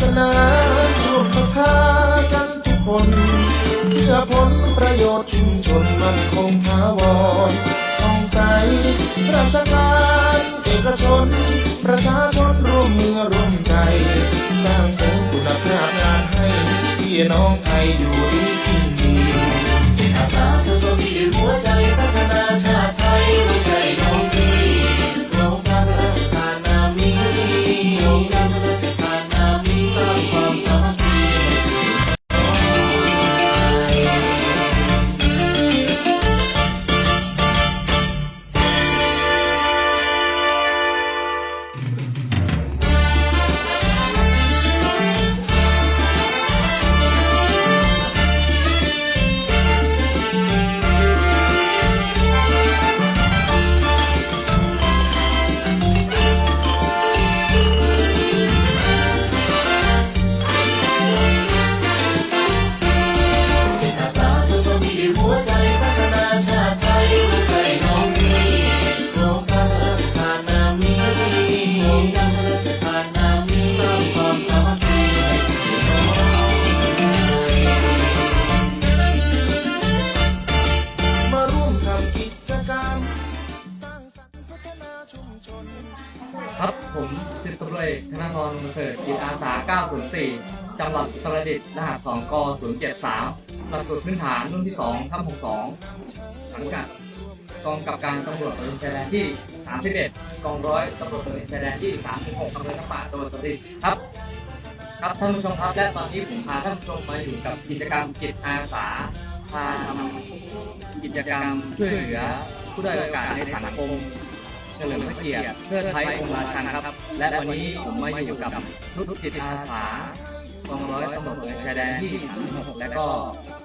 สนาร่วมศรัทธากันทุกคนเพื่อผลประโยชน์ชุมชนมันคงถาวรท่องใสราชการเอกชน ประชาชนร่วมมือร่วมใจ สร้างเสริมคุณภาพงานให้พี่น้องไทยอยู่ดี เสริฐจิตอาสา 904 จังหวัดอุตรดิตถ์รหัส 2 ก 073 หลักสูตรพื้นฐานรุ่นที่ 2ทับ62สังกัดกองกับการตำรวจตระเวนชายแดนที่ 31 กองร้อยตำรวจตระเวนชายแดนที่ 36อำเภอน้ำป่าจังหวัดอุตรดิตถ์ครับ ครับท่านผู้ชมครับและตอนนี้ผมพาท่านผู้ชมมาอยู่กับกิจกรรมจิตอาสาพาทำกิจกรรมช่วยเหลือผู้ด้อยโอกาสในสังคม เฉลิมพระเกียรติเพื่อไทยองค์ราชันครับ และวันนี้ผมมาอยู่กับนุชจิตอาสากองร้อยตำรวจเวนชายแดนที่36และก็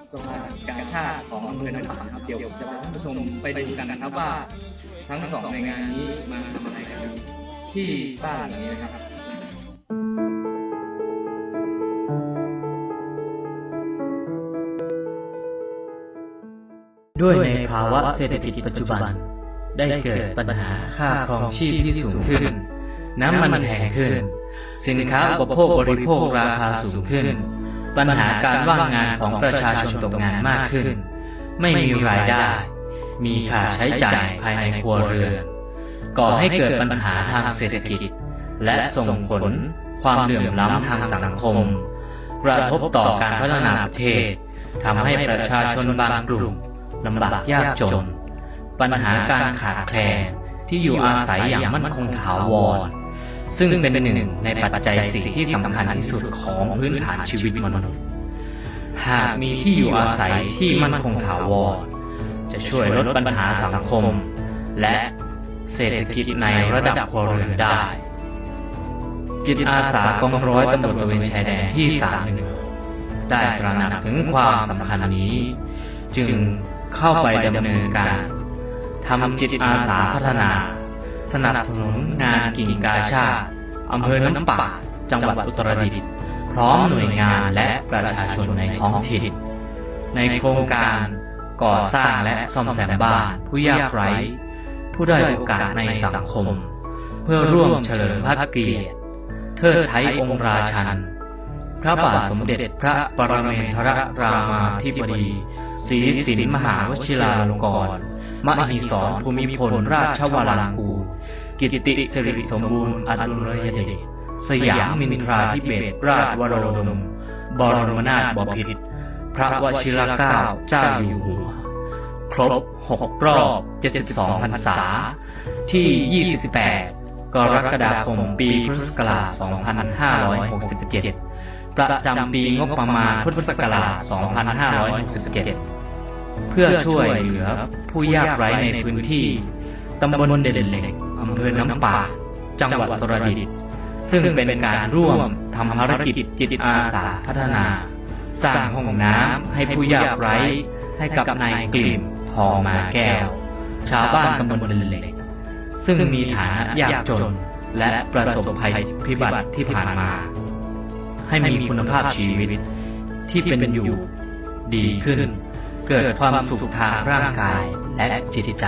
โรงงาการชาติของอำเภอน้ำปานครับเดี๋ยวจะพาท่านผู้ชมไปดูกันนะครับว่า ทั้งสองในงานนี้มาทำอะไรกันที่บ้านหลังนี้นะครับด้วยในภาวะเศรษฐกิจปัจจุบัน ได้เกิดปัญหาค่าครองชีพที่สูงขึ้น น้ำมันแพงขึ้น สินค้าอุปโภคบริโภคราคาสูงขึ้น ปัญหาการว่างงานของประชาชนตกงานมากขึ้น ไม่มีรายได้ มีค่าใช้จ่ายภายในครัวเรือน ก่อให้เกิดปัญหาทางเศรษฐกิจ และส่งผลความเหลื่อมล้ำทางสังคม กระทบต่อการพัฒนาประเทศทำให้ประชาชนบางกลุ่มลำบากยากจน ปัญหาการขาดแคลนที่อยู่อาศัยอย่างมั่นคงถาวร ซึ่งเป็นหนึ่งในปัจจัยสิ่งที่สำคัญที่สุดของพื้นฐานชีวิตมนุษย์ หากมีที่อยู่อาศัยที่มั่นคงถาวร จะช่วยลดปัญหาสังคม และเศรษฐกิจในระดับครัวเรือนได้จิตอาสากองร้อยตำรวจตระเวนชายแดนที่สามหนึ่งได้ตระหนักถึงความสำคัญนี้ จึงเข้าไปดำเนินการ ทำจิตอาสาพัฒนา สนับสนุนงานกิ่งกาชาติอำเภอน้ำป่า จังหวัดอุตรดิตถ์พร้อมหน่วยงานและประชาชนในท้องถิ่น ในโครงการก่อสร้างและซ่อมแซมบ้านผู้ยากไร้ ผู้ได้อยโอกาสในสังคม เพื่อร่วมเฉลิมพระเกียรติเทิดไทยองค์ราชัน พระบาทสมเด็จพระปรเมนทรรามาธิบดีศรีสินมหาวชิราลงกรณ์ มหิศรภูมิพลราชวรางกูกิตติสิริสมบูรณ์อดุลยเดชสยามมินทราธิเบศราชวโรดมบรมนาถบพิตรพระวชิรเกล้าเจ้าอยู่หัว ครบ6รอบ72พรรษา ที่28กรกฎาคมปีพุทธศักราช2567 ประจำปีงบประมาณพุทธศักราช2567 เพื่อช่วยเหลือผู้ยากไร้ในพื้นที่ตำบลเด่นเหล็กอำเภอน้ำป่า จังหวัดอุรดิตถ์ซึ่งเป็นการร่วมทำภารกิจจิตอาสาพัฒนา สร้างห้องน้ำให้ผู้ยากไร้ ให้กับนายกลิ่นพอมาแก้ว ชาวบ้านตำบลเด่นเหล็ก ซึ่งมีฐานะยากจนและประสบภัยพิบัติที่ผ่านมา ให้มีคุณภาพชีวิตที่เป็นอยู่ดีขึ้น เกิดความสุขทางร่างกายและจิตใจ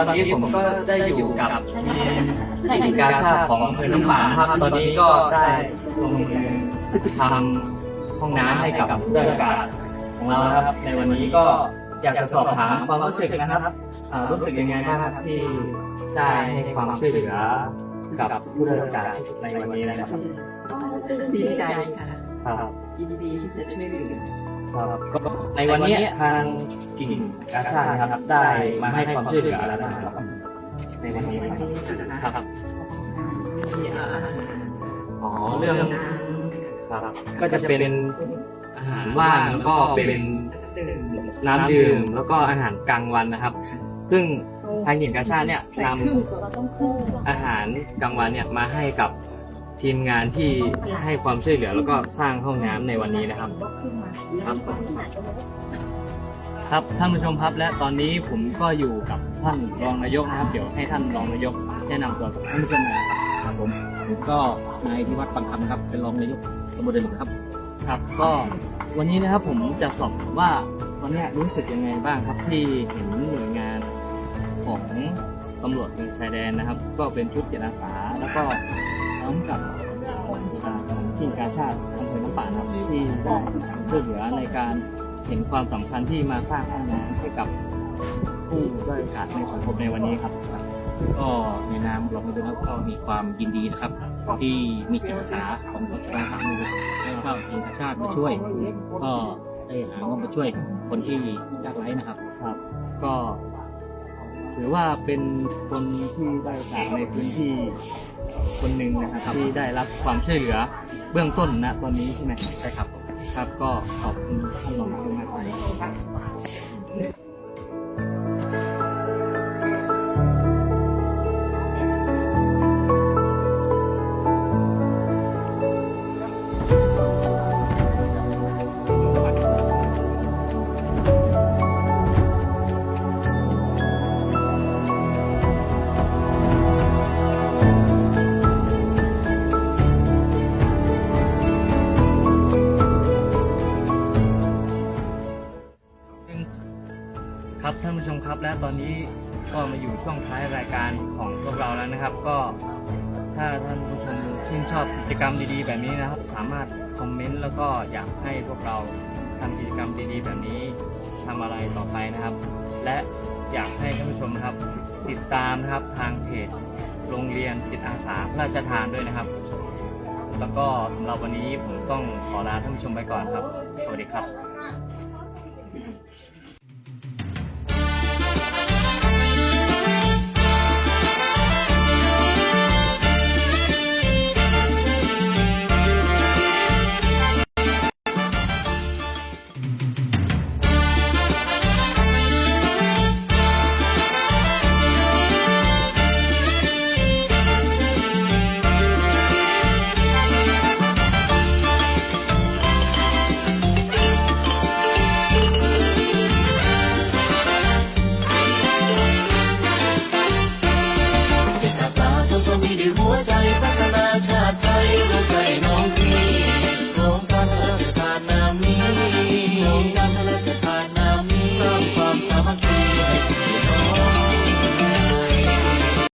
อนนี้ผมก็ได้อยู่กับทีมกาชาติของอำเภอน้ำป่าดครับ ตอนนี้ก็ได้ลงมือทำห้องน้ำให้กับผู้ได้โอกาสของเรานะครับ ในวันนี้ก็อยากจะสอบถามความรู้สึกนะครับอ่ารู้สึกยังไงบ้างครับที่ได้ให้ความช่วยเหลือกับผู้ได้โอกาสในวันนี้นะครับดีใจค่ะ ครับ ยินดีที่จะช่วยเหลือ ครับก็ในวันนี้ทางกิ่งกาชาตินะครับได้มาให้ความช่วยเหลือแล้วนะครับในวันนี้นะครับครับมีอาหารอ๋อเรื่องน้ครับก็จะเป็นอาหารว่างแล้วก็เป็นน้ำดื่มแล้วก็อาหารกลางวันนะครับ ซึ่งทางหญิงกาชาติเนี่ยนำอาหารกลางวันเนี่ยมาให้กับ ทีมงานที่ให้ความช่วยเหลือแล้วก็สร้างห้องน้ำในวันนี้นะครับ ครับ ครับท่านผู้ชมครับและตอนนี้ผมก็อยู่กับท่านรองนายกนะครับ เดี๋ยวให้ท่านรองนายกแนะนำตัวกับท่านผู้ชมหน่อยนะครับครับผมผมก็นายพิวัตรปังคำครับ เป็นรองนายกตำบลเดลินครับ ครับ ก็วันนี้นะครับผมจะสอบถามว่าวันเนี้ยรู้สึกยังไงบ้างครับที่เห็นหน่วยงานของตำรวจเมืองชายแดนนะครับ ก็เป็นชุดจิตอาสาแล้วก็พร้อ มกับอ่าของทีมกาชาติอำเภอน้ำป่านะครับที่ได้ช่วยเหลือในการเห็นความสำคัญที่มาสร้างห้องน้ำให้กับผู้ด้อยโอกาสในสังคมในวันนี้ครับ ก็ในนามรองนายกก็มีความยินดีนะครับ ที่มีจิตอาสาของรัฐบาลสามมือแล้วก็ทีมชาติมาช่วย ก็ได้หาเงินมาช่วยคนที่ยากไร้นะครับ ครับ ก็ ถือว่าเป็นคนที่ได้โอกาสในพื้นที่คนหนึ่งนะครับที่ได้รับความช่วยเหลือเบื้องต้นนะตอนนี้ใช่ไหมใช่ครับ ครับก็ขอบคุณท่านรองนายกมากเลย ก็ถ้าท่านผู้ชมชื่นชอบกิจกรรมดีๆ แบบนี้นะครับ สามารถคอมเมนต์แล้วก็อยากให้พวกเราทำกิจกรรมดีๆ แบบนี้ทำอะไรต่อไปนะครับ และอยากให้ท่านผู้ชมครับ ติดตามนะครับทางเพจโรงเรียนจิตอาสาพระราชทานด้วยนะครับ แล้วก็สำหรับวันนี้ผมต้องขอลาท่านผู้ชมไปก่อนครับ สวัสดีครับ